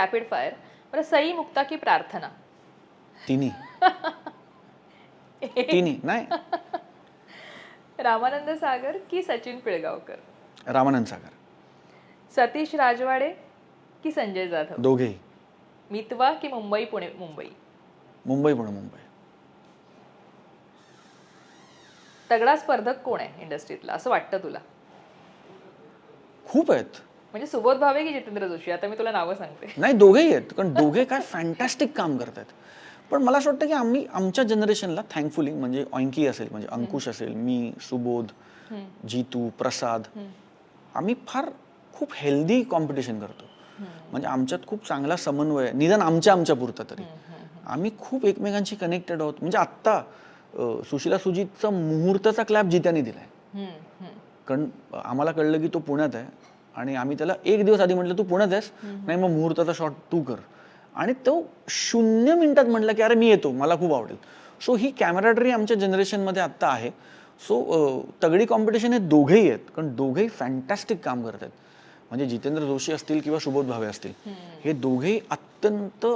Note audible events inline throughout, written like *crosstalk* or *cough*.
Rapid fire बरं सई मुक्ता की प्रार्थना। तिन्ही *laughs* तिन्ही नाही। रामानंद सागर की सचिन पिळगावकर? रामानंद सागर। सतीश राजवाडे की संजय जाधव? दोघेही। मितवा की मुंबई पुणे मुंबई? मुंबई पुणे मुंबई। तगडा स्पर्धक कोण आहे इंडस्ट्रीतला असं वाटतं तुला? खूप आहेत. म्हणजे सुबोध भावे की जितेंद्र जोशी? आता मी तुला नावं सांगते. नाही दोघेही आहेत. कारण दोघे काय फॅन्टॅस्टिक काम करतात. पण मला असं वाटतं की आम्ही आमच्या जनरेशनला थँकफुली म्हणजे ऑंकी असेल म्हणजे अंकुश असेल मी सुबोध जीतू प्रसाद आम्ही फार खूप हेल्दी कॉम्पिटिशन करतो. म्हणजे आमच्यात खूप चांगला समन्वय आहे निदान आमच्या आमच्या पुरता तरी. आम्ही खूप एकमेकांशी कनेक्टेड आहोत. म्हणजे आत्ता सुशिला सुजितचा मुहूर्ताचा क्लॅप जित्याने दिलाय. कारण आम्हाला कळलं की तो पुण्यात आहे. आणि आम्ही त्याला एक दिवस आधी म्हटलं तू पुण्यात आहेस? नाही मग मुहूर्ताचा शॉट तू कर. आणि तो शून्य मिनिटात म्हटलं की अरे मी येतो मला खूप आवडेल. सो ही कॅमेराडरी आमच्या जनरेशनमध्ये आत्ता आहे. सो तगडी कॉम्पिटिशन हे दोघेही आहेत कारण दोघेही फॅन्टॅस्टिक काम करत आहेत. म्हणजे जितेंद्र जोशी असतील किंवा सुबोध भावे असतील हे दोघेही अत्यंत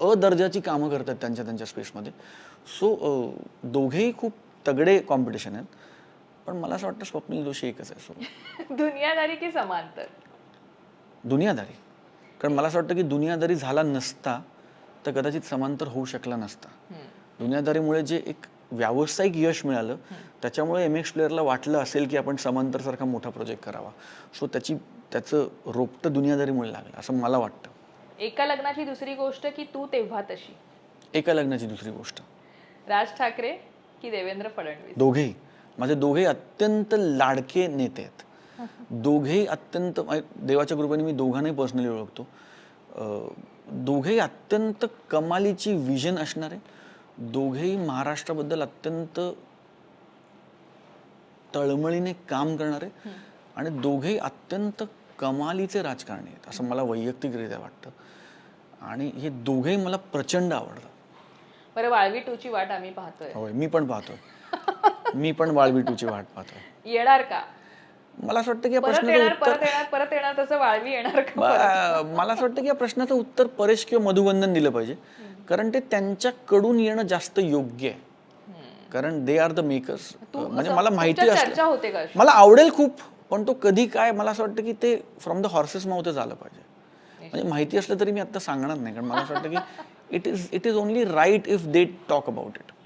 अदर्जाची कामं करतात त्यांच्या त्यांच्या स्पेसमध्ये सो दोघेही खूप तगडे कॉम्पिटिशन आहेत. पण मला असं वाटतं स्वप्नील जोशी एकच आहे सो *laughs* दुनियादारी की समांतर? दुनियादारी. कारण मला असं वाटतं की दुनियादारी झाला नसता तर कदाचित समांतर होऊ शकला नसता. दुनियादारीमुळे जे एक व्यावसायिक यश मिळालं त्याच्यामुळे एम एक्स प्लेअरला वाटलं असेल की आपण समांतरसारखा मोठा प्रोजेक्ट करावा. सो त्याची त्याचं रोपटं दुनियादारीमुळे लागलं असं मला वाटतं. एका लग्नाची दुसरी गोष्ट की तू तेव्हा तशी? एका लग्नाची दुसरी गोष्ट. राज ठाकरे की देवेंद्र फडणवीस? दोघेही. माझे दोघेही अत्यंत लाडके नेते आहेत. दोघेही अत्यंत मा- देवाच्या कृपेने मी दोघांनाही पर्सनली ओळखतो. दोघेही अत्यंत कमालीची विजन असणारे दोघेही महाराष्ट्राबद्दल अत्यंत तळमळीने काम करणारे आणि दोघेही अत्यंत कमालीचे राजकारणी आहेत असं मला वैयक्तिकरित्या वाटतं. आणि हे दोघेही मला प्रचंड आवडतात. बरं वाळवी टूची वाट आम्ही पाहतोय. होय मी पण पाहतोय. *laughs* मी पण वाळवी टूची वाट पाहतोय. येणार का? मला असं वाटतं की या परत प्रश्नाचं येणार उत्तर परत येणार परत येणार तसं वाळवी येणार का ब- मला असं वाटतं की या प्रश्नाचं उत्तर परेश किंवा मधुबंधन दिलं पाहिजे. कारण ते त्यांच्याकडून येणं जास्त योग्य आहे. कारण दे आर द मेकर्स म्हणजे मला माहिती चर्चा होते का? मला आवडेल खूप पण तो कधी काय मला असं वाटतं की ते फ्रॉम द हॉर्सेस माउथच आलं पाहिजे. म्हणजे माहिती असलं तरी मी आता सांगणार नाही कारण मला असं वाटतं की it is it is only right if they talk about it